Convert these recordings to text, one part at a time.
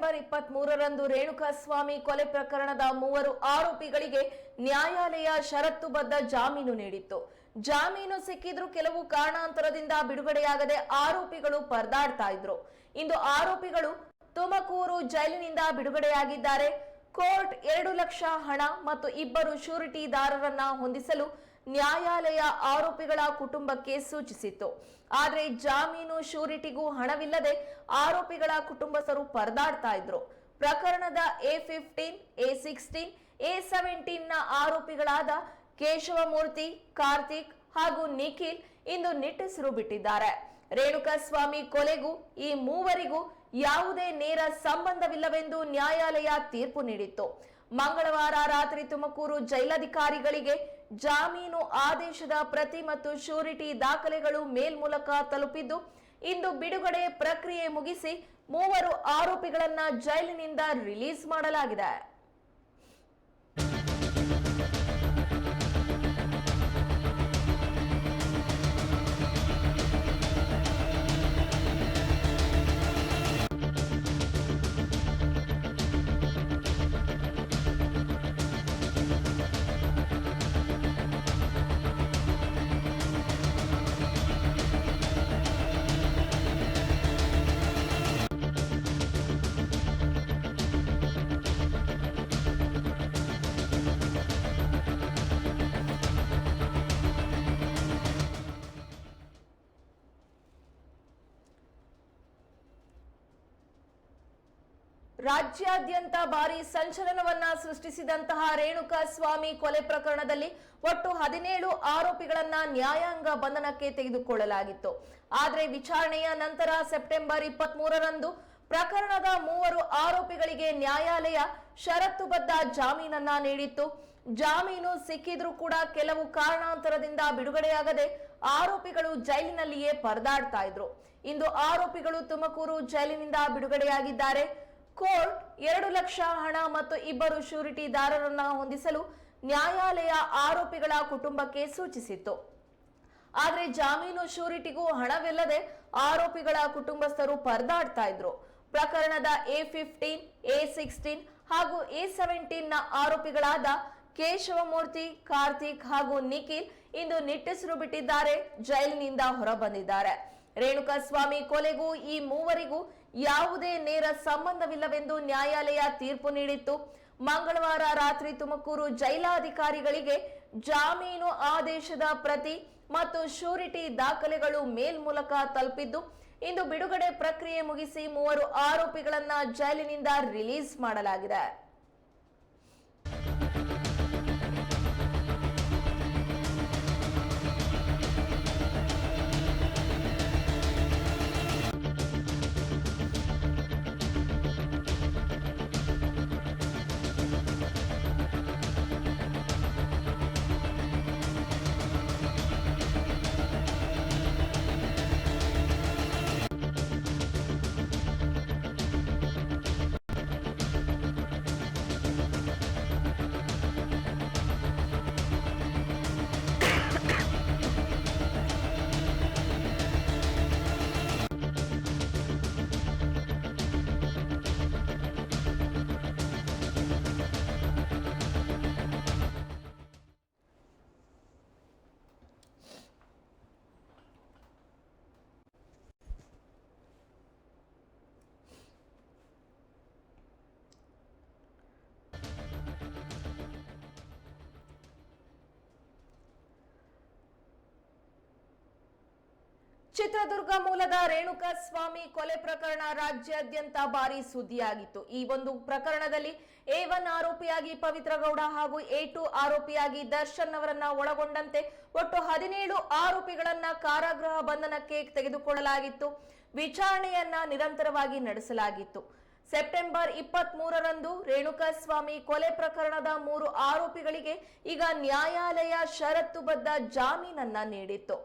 September ಇಪ್ಪತ್ತ್ ಮೂರರಂದು ರೇಣುಕಾಸ್ವಾಮಿ ಕೊಲೆ ಪ್ರಕರಣದ ಮೂವರು ಆರೋಪಿಗಳಿಗೆ ನ್ಯಾಯಾಲಯ ಷರತ್ತುಬದ್ಧ ಜಾಮೀನು ನೀಡಿತ್ತು. ಜಾಮೀನು ಸಿಕ್ಕಿದ್ರೂ ಕೆಲವು ಕಾರಣಾಂತರದಿಂದ ಬಿಡುಗಡೆಯಾಗದೆ ಆರೋಪಿಗಳು ಪರದಾಡ್ತಾ ಇದ್ರು. ಇಂದು ಆರೋಪಿಗಳು ತುಮಕೂರು ಜೈಲಿನಿಂದ ಬಿಡುಗಡೆಯಾಗಿದ್ದಾರೆ. ಕೋರ್ಟ್ ಎರಡು ಲಕ್ಷ ಹಣ ಮತ್ತು ಇಬ್ಬರು ಶ್ಯೂರಿಟಿದಾರರನ್ನ ಹೊಂದಿಸಲು ನ್ಯಾಯಾಲಯ ಆರೋಪಿಗಳ ಕುಟುಂಬಕ್ಕೆ ಸೂಚಿಸಿತ್ತು. ಆದರೆ ಜಾಮೀನು ಶ್ಯೂರಿಟಿಗೂ ಹಣವಿಲ್ಲದೆ ಆರೋಪಿಗಳ ಕುಟುಂಬಸ್ಥರು ಪರದಾಡ್ತಾ ಇದ್ರು. ಪ್ರಕರಣದ A fifteen, A sixteen, A ಸೆವೆಂಟೀನ್ನ ಆರೋಪಿಗಳಾದ ಕೇಶವಮೂರ್ತಿ, ಕಾರ್ತಿಕ್ ಹಾಗೂ ನಿಖಿಲ್ ಇಂದು ನಿಟ್ಟುಸಿರು ಬಿಟ್ಟಿದ್ದಾರೆ. ರೇಣುಕಾಸ್ವಾಮಿ ಕೊಲೆಗೂ ಈ ಮೂವರಿಗೂ ಯಾವುದೇ ನೇರ ಸಂಬಂಧವಿಲ್ಲವೆಂದು ನ್ಯಾಯಾಲಯ ತೀರ್ಪು ನೀಡಿತ್ತು. ಮಂಗಳವಾರ ರಾತ್ರಿ ತುಮಕೂರು ಜೈಲಧಿಕಾರಿಗಳಿಗೆ ಜಾಮೀನು ಆದೇಶದ ಪ್ರತಿ ಮತ್ತು ಶ್ಯೂರಿಟಿ ದಾಖಲೆಗಳು ಮೇಲ್ ಮೂಲಕ ತಲುಪಿದ್ದು, ಇಂದು ಬಿಡುಗಡೆ ಪ್ರಕ್ರಿಯೆ ಮುಗಿಸಿ ಮೂವರು ಆರೋಪಿಗಳನ್ನ ಜೈಲಿನಿಂದ ರಿಲೀಸ್ ಮಾಡಲಾಗಿದೆ. ರಾಜ್ಯಾದ್ಯಂತ ಭಾರಿ ಸಂಚಲನವನ್ನ ಸೃಷ್ಟಿಸಿದಂತಹ ರೇಣುಕಾ ಸ್ವಾಮಿ ಕೊಲೆ ಪ್ರಕರಣದಲ್ಲಿ ಒಟ್ಟು ಹದಿನೇಳು ಆರೋಪಿಗಳನ್ನ ನ್ಯಾಯಾಂಗ ಬಂಧನಕ್ಕೆ ತೆಗೆದುಕೊಳ್ಳಲಾಗಿತ್ತು. ಆದರೆ ವಿಚಾರಣೆಯ ನಂತರ ಸೆಪ್ಟೆಂಬರ್ ಇಪ್ಪತ್ತ್ ಮೂರರಂದು ಪ್ರಕರಣದ ಮೂವರು ಆರೋಪಿಗಳಿಗೆ ನ್ಯಾಯಾಲಯ ಷರತ್ತುಬದ್ಧ ಜಾಮೀನನ್ನ ನೀಡಿತ್ತು. ಜಾಮೀನು ಸಿಕ್ಕಿದ್ರೂ ಕೂಡ ಕೆಲವು ಕಾರಣಾಂತರದಿಂದ ಬಿಡುಗಡೆಯಾಗದೆ ಆರೋಪಿಗಳು ಜೈಲಿನಲ್ಲಿಯೇ ಪರದಾಡ್ತಾ ಇದ್ರು. ಇಂದು ಆರೋಪಿಗಳು ತುಮಕೂರು ಜೈಲಿನಿಂದ ಬಿಡುಗಡೆಯಾಗಿದ್ದಾರೆ. ಕೋರ್ಟ್ ಎರಡು ಲಕ್ಷ ಹಣ ಮತ್ತು ಇಬ್ಬರು ಶ್ಯೂರಿಟಿದಾರರನ್ನ ಹೊಂದಿಸಲು ನ್ಯಾಯಾಲಯ ಆರೋಪಿಗಳ ಕುಟುಂಬಕ್ಕೆ ಸೂಚಿಸಿತ್ತು. ಆದರೆ ಜಾಮೀನು ಶ್ಯೂರಿಟಿಗೂ ಹಣವಿಲ್ಲದೆ ಆರೋಪಿಗಳ ಕುಟುಂಬಸ್ಥರು ಪರದಾಡ್ತಾ ಇದ್ರು. ಪ್ರಕರಣದ ಎ ಫಿಫ್ಟೀನ್, ಎ ಸಿಕ್ಸ್ಟೀನ್ ಹಾಗೂ ಎ ಸೆವೆಂಟೀನ್ನ ಆರೋಪಿಗಳಾದ ಕೇಶವಮೂರ್ತಿ, ಕಾರ್ತಿಕ್ ಹಾಗೂ ನಿಖಿಲ್ ಇಂದು ನಿಟ್ಟುಸಿರು ಬಿಟ್ಟಿದ್ದಾರೆ, ಜೈಲಿನಿಂದ ಹೊರಬಂದಿದ್ದಾರೆ. ರೇಣುಕಾಸ್ವಾಮಿ ಕೊಲೆಗೂ ಈ ಮೂವರಿಗೂ ಯಾವುದೇ ನೇರ ಸಂಬಂಧವಿಲ್ಲವೆಂದು ನ್ಯಾಯಾಲಯ ತೀರ್ಪು ನೀಡಿತ್ತು. ಮಂಗಳವಾರ ರಾತ್ರಿ ತುಮಕೂರು ಜೈಲಾಧಿಕಾರಿಗಳಿಗೆ ಜಾಮೀನು ಆದೇಶದ ಪ್ರತಿ ಮತ್ತು ಶ್ಯೂರಿಟಿ ದಾಖಲೆಗಳು ಮೇಲ್ ಮೂಲಕ ತಲುಪಿದ್ದು, ಇಂದು ಬಿಡುಗಡೆ ಪ್ರಕ್ರಿಯೆ ಮುಗಿಸಿ ಮೂವರು ಆರೋಪಿಗಳನ್ನ ಜೈಲಿನಿಂದ ರಿಲೀಸ್ ಮಾಡಲಾಗಿದೆ. ಚಿತ್ರದುರ್ಗ ಮೂಲದ ರೇಣುಕಾ ಸ್ವಾಮಿ ಕೊಲೆ ಪ್ರಕರಣ ರಾಜ್ಯಾದ್ಯಂತ ಭಾರಿ ಸುದ್ದಿಯಾಗಿತ್ತು. ಈ ಒಂದು ಪ್ರಕರಣದಲ್ಲಿ ಎ ಒನ್ ಆರೋಪಿಯಾಗಿ ಪವಿತ್ರ ಗೌಡ ಹಾಗೂ ಎ ಟು ಆರೋಪಿಯಾಗಿ ದರ್ಶನ್ ಅವರನ್ನ ಒಳಗೊಂಡಂತೆ ಒಟ್ಟು ಹದಿನೇಳು ಆರೋಪಿಗಳನ್ನ ಕಾರಾಗೃಹ ಬಂಧನಕ್ಕೆ ತೆಗೆದುಕೊಳ್ಳಲಾಗಿತ್ತು. ವಿಚಾರಣೆಯನ್ನ ನಿರಂತರವಾಗಿ ನಡೆಸಲಾಗಿತ್ತು. ಸೆಪ್ಟೆಂಬರ್ ಇಪ್ಪತ್ತ್ ಮೂರರಂದು ರೇಣುಕಾಸ್ವಾಮಿ ಕೊಲೆ ಪ್ರಕರಣದ ಮೂರು ಆರೋಪಿಗಳಿಗೆ ಈಗ ನ್ಯಾಯಾಲಯ ಷರತ್ತುಬದ್ಧ ಜಾಮೀನನ್ನ ನೀಡಿತ್ತು.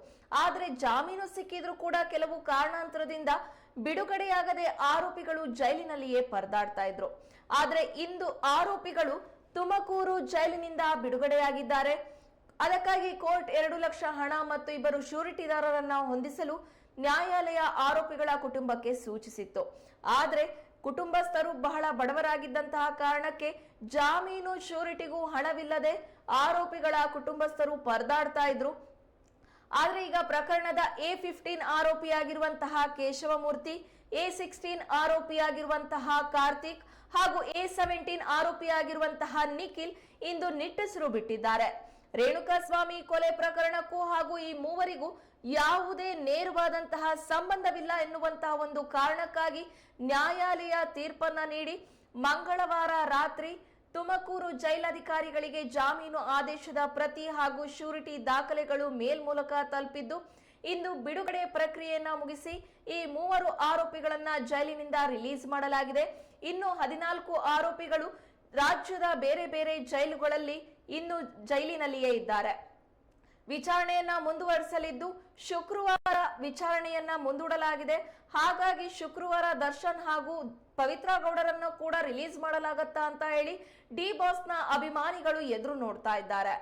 ಆದರೆ ಜಾಮೀನು ಸಿಕ್ಕಿದ್ರೂ ಕೂಡ ಕೆಲವು ಕಾರಣಾಂತರದಿಂದ ಬಿಡುಗಡೆಯಾಗದೆ ಆರೋಪಿಗಳು ಜೈಲಿನಲ್ಲಿಯೇ ಪರದಾಡ್ತಾ ಇದ್ರು. ಆದರೆ ಇಂದು ಆರೋಪಿಗಳು ತುಮಕೂರು ಜೈಲಿನಿಂದ ಬಿಡುಗಡೆಯಾಗಿದ್ದಾರೆ. ಅದಕ್ಕಾಗಿ ಕೋರ್ಟ್ ಎರಡು ಲಕ್ಷ ಹಣ ಮತ್ತು ಇಬ್ಬರು ಶ್ಯೂರಿಟಿದಾರರನ್ನ ಹೊಂದಿಸಲು ನ್ಯಾಯಾಲಯ ಆರೋಪಿಗಳ ಕುಟುಂಬಕ್ಕೆ ಸೂಚಿಸಿತ್ತು. ಆದ್ರೆ ಕುಟುಂಬಸ್ಥರು ಬಹಳ ಬಡವರಾಗಿದ್ದಂತಹ ಕಾರಣಕ್ಕೆ ಜಾಮೀನು ಶ್ಯೂರಿಟಿಗೂ ಹಣವಿಲ್ಲದೆ ಆರೋಪಿಗಳ ಕುಟುಂಬಸ್ಥರು ಪರದಾಡ್ತಾ ಇದ್ರು. ಆದ್ರೆ ಈಗ ಪ್ರಕರಣದ ಎ ಫಿಫ್ಟೀನ್ ಆರೋಪಿಯಾಗಿರುವಂತಹ ಕೇಶವಮೂರ್ತಿ, ಎ ಸಿಕ್ಸ್ಟೀನ್ ಆರೋಪಿಯಾಗಿರುವಂತಹ ಕಾರ್ತಿಕ್ ಹಾಗೂ ಎ ಸೆವೆಂಟೀನ್ ಆರೋಪಿಯಾಗಿರುವಂತಹ ನಿಖಿಲ್ ಇಂದು ನಿಟ್ಟುಸಿರು ಬಿಟ್ಟಿದ್ದಾರೆ. ರೇಣುಕಾಸ್ವಾಮಿ ಕೊಲೆ ಪ್ರಕರಣಕ್ಕೂ ಹಾಗೂ ಈ ಮೂವರಿಗೂ ಯಾವುದೇ ನೇರವಾದಂತಹ ಸಂಬಂಧವಿಲ್ಲ ಎನ್ನುವಂತಹ ಒಂದು ಕಾರಣಕ್ಕಾಗಿ ನ್ಯಾಯಾಲಯ ತೀರ್ಪನ್ನ ನೀಡಿ ಮಂಗಳವಾರ ರಾತ್ರಿ ತುಮಕೂರು ಜೈಲಧಿಕಾರಿಗಳಿಗೆ ಜಾಮೀನು ಆದೇಶದ ಪ್ರತಿ ಹಾಗೂ ಶ್ಯೂರಿಟಿ ದಾಖಲೆಗಳು ಮೇಲ್ಮೂಲಕ ತಲುಪಿದ್ದು, ಇಂದು ಬಿಡುಗಡೆ ಪ್ರಕ್ರಿಯೆಯನ್ನ ಮುಗಿಸಿ ಈ ಮೂವರು ಆರೋಪಿಗಳನ್ನ ಜೈಲಿನಿಂದ ರಿಲೀಸ್ ಮಾಡಲಾಗಿದೆ. ಇನ್ನು ಹದಿನಾಲ್ಕು ಆರೋಪಿಗಳು ರಾಜ್ಯದ ಬೇರೆ ಬೇರೆ ಜೈಲುಗಳಲ್ಲಿ ಇನ್ನು ಜೈಲಿನಲ್ಲಿಯೇ ಇದ್ದಾರೆ. ವಿಚಾರಣೆಯನ್ನ ಮುಂದುವರಿಸಲಿದ್ದು ಶುಕ್ರವಾರ ವಿಚಾರಣೆಯನ್ನ ಮುಂದೂಡಲಾಗಿದೆ. ಹಾಗಾಗಿ ಶುಕ್ರವಾರ ದರ್ಶನ್ ಹಾಗೂ ಪವಿತ್ರ ಗೌಡರನ್ನು ಕೂಡ ರಿಲೀಸ್ ಮಾಡಲಾಗತ್ತಾ ಅಂತ ಹೇಳಿ ಡಿ ಬಾಸ್ನ ಅಭಿಮಾನಿಗಳು ಎದುರು ನೋಡ್ತಾ ಇದ್ದಾರೆ.